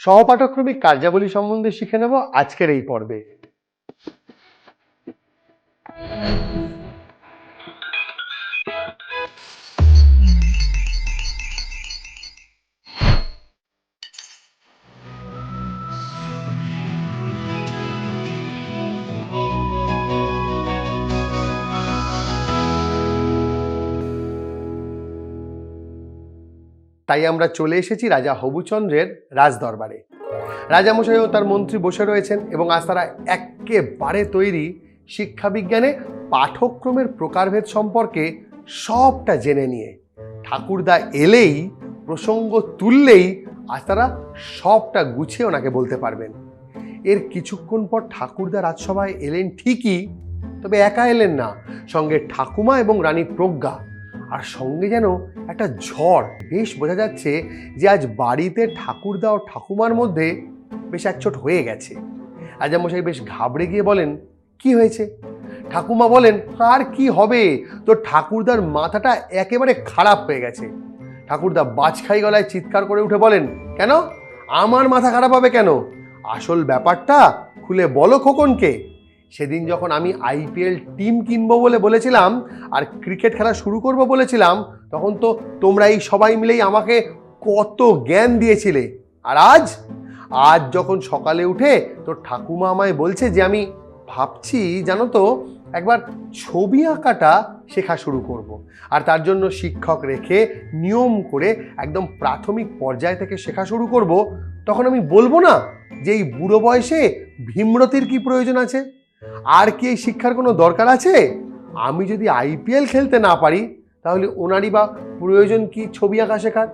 সহপাঠক্রমিক কার্যাবলী সম্বন্ধে শিখে নেব আজকের এই পর্বে। তাই আমরা চলে এসেছি রাজা হবুচন্দ্রের রাজদরবারে। রাজামশাই ও তার মন্ত্রী বসে রয়েছেন এবং আজ তারা একেবারে তৈরি শিক্ষাবিজ্ঞানে পাঠক্রমের প্রকারভেদ সম্পর্কে সবটা জেনে নিয়ে। ঠাকুরদা এলেই, প্রসঙ্গ তুললেই আজ তারা সবটা গুছিয়ে ওনাকে বলতে পারবেন। এর কিছুক্ষণ পর ঠাকুরদা রাজসভায় এলেন ঠিকই, তবে একা এলেন না। সঙ্গে ঠাকুমা এবং রানী প্রজ্ঞা আর সঙ্গে যেন একটা ঝড়। বেশ বোঝা যাচ্ছে যে আজ বাড়িতে ঠাকুরদা ও ঠাকুমার মধ্যে বেশ একচোট হয়ে গেছে। রাজামশাই বেশ ঘাবড়ে গিয়ে বলেন, কি হয়েছে? ঠাকুমা বলেন, আর কি হবে? তো ঠাকুরদার মাথাটা একেবারে খারাপ হয়ে গেছে। ঠাকুরদা বাজখাই গলায় চিৎকার করে উঠে বলেন, কেন? আমার মাথা খারাপ হবে কেন? আসল ব্যাপারটা খুলে বলো খোকনকে। সেদিন যখন আমি আইপিএল টিম কিনবো বলে বলেছিলাম আর ক্রিকেট খেলা শুরু করব বলেছিলাম, তখন তো তোমরা এই সবাই মিলেই আমাকে কত জ্ঞান দিয়েছিলে। আর আজ? আজ যখন সকালে উঠে তো ঠাকুমা আমায় বলছে যে আমি ভাবছি, জানো তো, একবার ছবি আঁকাটা শেখা শুরু করব। আর তার জন্য শিক্ষক রেখে নিয়ম করে একদম প্রাথমিক পর্যায় থেকে শেখা শুরু করব। তখন আমি বলব না যে এই বুড়ো বয়সে ভীমরতির কি প্রয়োজন আছে? আর কি এই শিক্ষার কোনো দরকার আছে? আমি যদি আইপিএল খেলতে না পারি, তাহলে ওনারই বা প্রয়োজন কি ছবি আঁকা শেখার?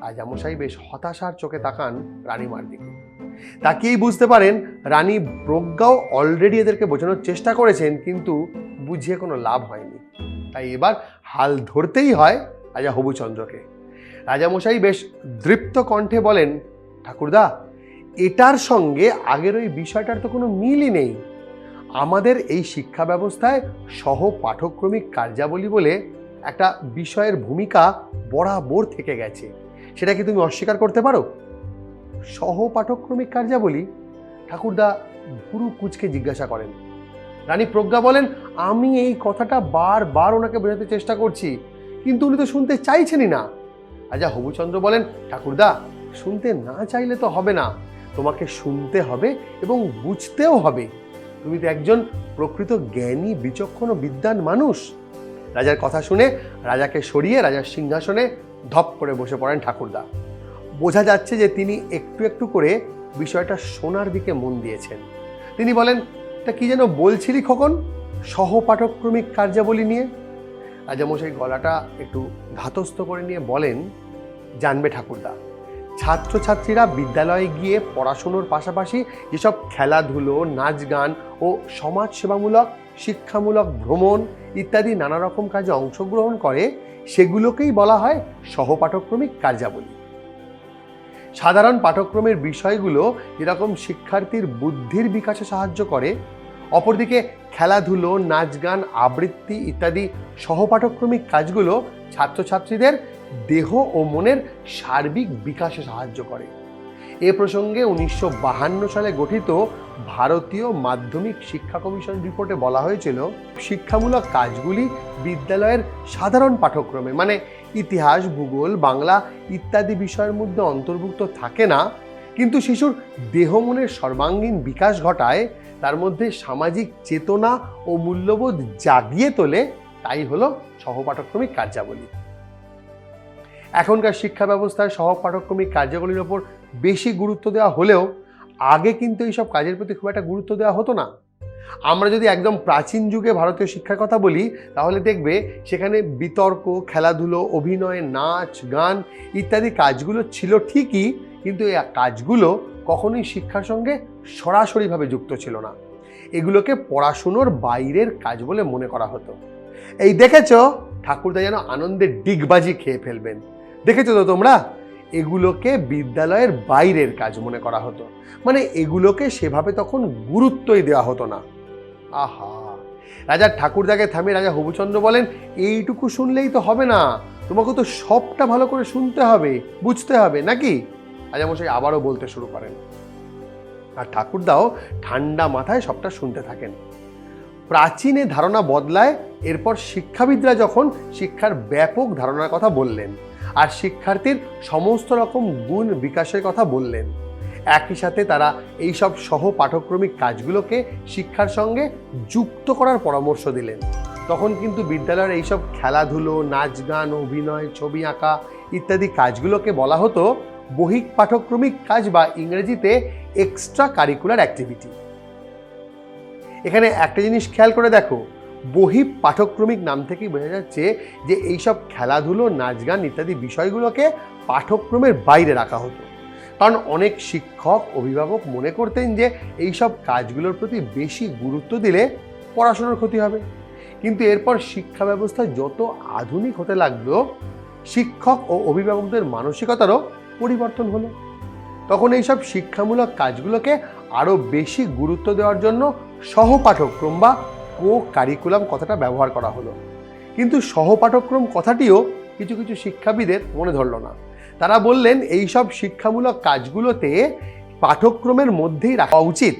রাজামশাই বেশ হতাশার চোখে তাকান রানীমার দিকে তাকেই বুঝতে পারেন, রানী প্রজ্ঞাও অলরেডি এদেরকে বোঝানোর চেষ্টা করেছেন, কিন্তু বুঝিয়ে কোনো লাভ হয়নি। তাই এবার হাল ধরতেই হয় রাজা হবুচন্দ্রকে। রাজামশাই বেশ দৃপ্ত কণ্ঠে বলেন, ঠাকুরদা, এটার সঙ্গে আগের ওই বিষয়টার তো কোনো মিলই নেই। আমাদের এই শিক্ষা ব্যবস্থায় সহ পাঠক্রমিক কার্যাবলী বলে একটা বিষয়ের ভূমিকা বরাবর থেকে গেছে। সেটা কি তুমি অস্বীকার করতে পারো? সহ পাঠক্রমিক কার্যাবলী? ঠাকুরদা গুরু কুচকে জিজ্ঞাসা করেন। রানী প্রজ্ঞা বলেন, আমি এই কথাটা বারবার ওনাকে বোঝাতে চেষ্টা করছি, কিন্তু উনি তো শুনতে চাইছেনই না। রাজা হবুচন্দ্র বলেন, ঠাকুরদা, শুনতে না চাইলে তো হবে না। তোমাকে শুনতে হবে এবং বুঝতেও হবে। তুমি তো একজন প্রকৃত জ্ঞানী, বিচক্ষণ ও বিদ্যান মানুষ। রাজার কথা শুনে রাজাকে সরিয়ে রাজার সিংহাসনে ধপ করে বসে পড়েন ঠাকুরদা। বোঝা যাচ্ছে যে তিনি একটু একটু করে বিষয়টা শোনার দিকে মন দিয়েছেন। তিনি বলেন, তা কি যেন বলছিলি খোকন? সহপাঠক্রমিক কার্যাবলী নিয়ে? রাজামশাই গলাটা একটু ধাতস্থ করে নিয়ে বলেন, জানবে ঠাকুরদা। ছাত্রছাত্রীরা বিদ্যালয়ে গিয়ে পড়াশুনোর পাশাপাশি যেসব খেলাধুলো নাচ গান ও সমাজসেবামূলক, শিক্ষামূলক ভ্রমণ ইত্যাদি নানা রকম কাজে অংশগ্রহণ করে, সেগুলোকেই বলা হয় সহপাঠক্রমিক কার্যাবলী। সাধারণ পাঠক্রমের বিষয়গুলো যেরকম শিক্ষার্থীর বুদ্ধির বিকাশে সাহায্য করে, অপরদিকে খেলাধুলো নাচ গান আবৃত্তি ইত্যাদি সহপাঠক্রমিক কাজগুলো ছাত্রছাত্রীদের দেহ ও মনের সার্বিক বিকাশে সাহায্য করে। এ প্রসঙ্গে উনিশশো সালে গঠিত ভারতীয় মাধ্যমিক শিক্ষা কমিশন রিপোর্টে বলা হয়েছিল, শিক্ষামূলক কাজগুলি বিদ্যালয়ের সাধারণ পাঠ্যক্রমে মানে ইতিহাস, ভূগোল, বাংলা ইত্যাদি বিষয়ের মধ্যে অন্তর্ভুক্ত থাকে না, কিন্তু শিশুর দেহ মনের সর্বাঙ্গীন বিকাশ ঘটায়, তার মধ্যে সামাজিক চেতনা ও মূল্যবোধ জাগিয়ে তোলে, তাই হলো সহপাঠক্রমিক কার্যাবলী। এখনকার শিক্ষা ব্যবস্থায় সহপাঠক্রমিক কার্যাবলীর ওপর বেশি গুরুত্ব দেওয়া হলেও আগে কিন্তু এইসব কাজের প্রতি খুব একটা গুরুত্ব দেওয়া হতো না। আমরা যদি একদম প্রাচীন যুগে ভারতীয় শিক্ষার কথা বলি, তাহলে দেখবে সেখানে বিতর্ক, খেলাধুলো, অভিনয়, নাচ, গান ইত্যাদি কাজগুলো ছিল ঠিকই, কিন্তু এই কাজগুলো কখনোই শিক্ষার সঙ্গে সরাসরিভাবে যুক্ত ছিল না। এগুলোকে পড়াশুনোর বাইরের কাজ বলে মনে করা হতো। এই দেখেছ, ঠাকুরদা যেন আনন্দের ডিগবাজি খেয়ে ফেলবেন। দেখেছ তো তোমরা? এগুলোকে বিদ্যালয়ের বাইরের কাজ মনে করা হতো। মানে এগুলোকে সেভাবে তখন গুরুত্বই দেওয়া হতো না। আহা! রাজা ঠাকুরদাকে থামিয়ে রাজা হবুচন্দ্র বলেন, এইটুকু শুনলেই তো হবে না। তোমাকে তো সবটা ভালো করে শুনতে হবে, বুঝতে হবে, নাকি? রাজামশাই আবারও বলতে শুরু করেন। আর ঠাকুরদাও ঠান্ডা মাথায় সবটা শুনতে থাকেন। প্রাচীনে ধারণা বদলায়, এরপর শিক্ষাবিদরা যখন শিক্ষার ব্যাপক ধারণার কথা বললেন। আর শিক্ষার্থীর সমস্ত রকম গুণ বিকাশের কথা বললেন। একই সাথে তারা এইসব সহ পাঠক্রমিক কাজগুলোকে শিক্ষার সঙ্গে যুক্ত করার পরামর্শ দিলেন। তখন কিন্তু বিদ্যালয়ের এইসব খেলাধুলো নাচ গান অভিনয়, ছবি আঁকা ইত্যাদি কাজগুলোকে বলা হতো বহিক পাঠক্রমিক কাজ বা ইংরেজিতে এক্সট্রা কারিকুলার অ্যাক্টিভিটি এখানে একটা জিনিস খেয়াল করে দেখো বহি পাঠক্রমিক নাম থেকেই বোঝা যাচ্ছে যে এইসব খেলাধুলো নাচ গান ইত্যাদি বিষয়গুলোকে পাঠক্রমের বাইরে রাখা হতো। কারণ অনেক শিক্ষক, অভিভাবক মনে করতেন যে এইসব কাজগুলোর প্রতি বেশি গুরুত্ব দিলে পড়াশোনার ক্ষতি হবে। কিন্তু এরপর শিক্ষা ব্যবস্থা যত আধুনিক হতে লাগল, শিক্ষক ও অভিভাবকদের মানসিকতারও পরিবর্তন হলো। তখন এইসব শিক্ষামূলক কাজগুলোকে আরও বেশি গুরুত্ব দেওয়ার জন্য সহপাঠক্রম বা কো কারিকুলাম কথাটা ব্যবহার করা হলো। কিন্তু সহপাঠক্রম কথাটিও কিছু কিছু শিক্ষাবিদের মনে ধরল না। তারা বললেন, এইসব শিক্ষামূলক কাজগুলোতে পাঠক্রমের মধ্যেই রাখা উচিত।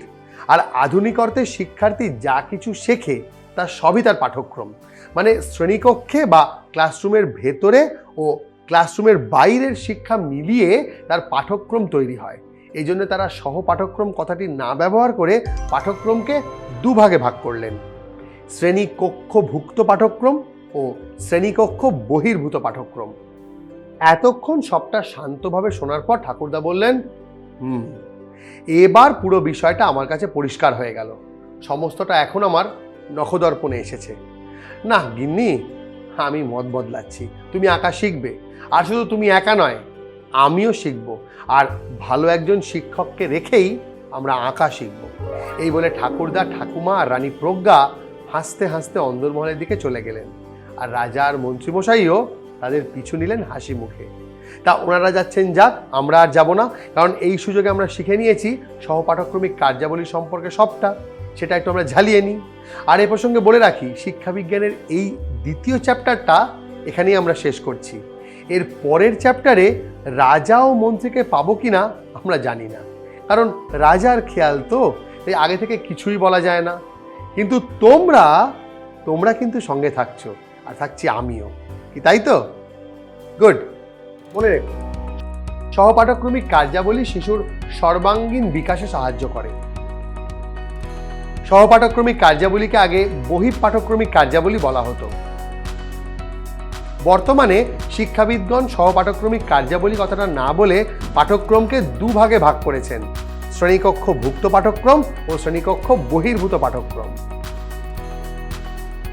আর আধুনিক অর্থে শিক্ষার্থী যা কিছু শেখে, তা সবই তার পাঠক্রম মানে শ্রেণীকক্ষে বা ক্লাসরুমের ভেতরে ও ক্লাসরুমের বাইরের শিক্ষা মিলিয়ে তার পাঠক্রম তৈরি হয়। এই জন্য তারা সহপাঠক্রম কথাটি না ব্যবহার করে পাঠক্রমকে দুভাগে ভাগ করলেন। শ্রেণীকক্ষভুক্ত পাঠক্রম ও শ্রেণীকক্ষ বহির্ভূত পাঠক্রম। এতক্ষণ সবটা শান্তভাবে শোনার পর ঠাকুরদা বললেন, হুম, এবার পুরো বিষয়টা আমার কাছে পরিষ্কার হয়ে গেল। সমস্তটা এখন আমার নখদর্পণে এসেছে। না, গিন্নি, আমি মত বদলাচ্ছি। তুমি আঁকা শিখবে, আর শুধু তুমি একা নয়, আমিও শিখব। আর ভালো একজন শিক্ষককে রেখেই আমরা আঁকা শিখব। এই বলে ঠাকুরদা, ঠাকুমা আর রানী প্রজ্ঞা হাসতে হাসতে অন্দরমহলের দিকে চলে গেলেন। আর রাজা আর মন্ত্রীমশাইও তাদের পিছু নিলেন হাসি মুখে। তা ওনারা যাচ্ছেন, যাক, আমরা আর যাব না। কারণ এই সুযোগে আমরা শিখে নিয়েছি সহপাঠক্রমিক কার্যাবলী সম্পর্কে সবটা। সেটা একটু আমরা ঝালিয়ে নিই। আর এ প্রসঙ্গে বলে রাখি, শিক্ষাবিজ্ঞানের এই দ্বিতীয় চ্যাপ্টারটা এখানেই আমরা শেষ করছি। এর পরের চ্যাপ্টারে রাজা ও মন্ত্রীকে পাবো কিনা আমরা জানি না। কারণ রাজার খেয়াল তো তাই আগে থেকে কিছুই বলা যায় না। কিন্তু তোমরা তোমরা কিন্তু সঙ্গে থাকছো, আর থাকছি আমিও। কি তাই তো? গুড মনে রেখো। সহপাঠক্রমিক কার্যাবলী শিশুর সর্বাঙ্গীন বিকাশে সাহায্য করে। সহপাঠক্রমিক কার্যাবলীকে আগে বহিঃপাঠক্রমিক কার্যাবলী বলা হতো। বর্তমানে শিক্ষাবিদগণ সহপাঠক্রমিক কার্যাবলী কথাটা না বলে পাঠক্রমকে দুভাগে ভাগ করেছেন। শ্রেণীকক্ষ ভুক্ত পাঠ্যক্রম ও শ্রেণীকক্ষ বহির্ভূত পাঠক্রম।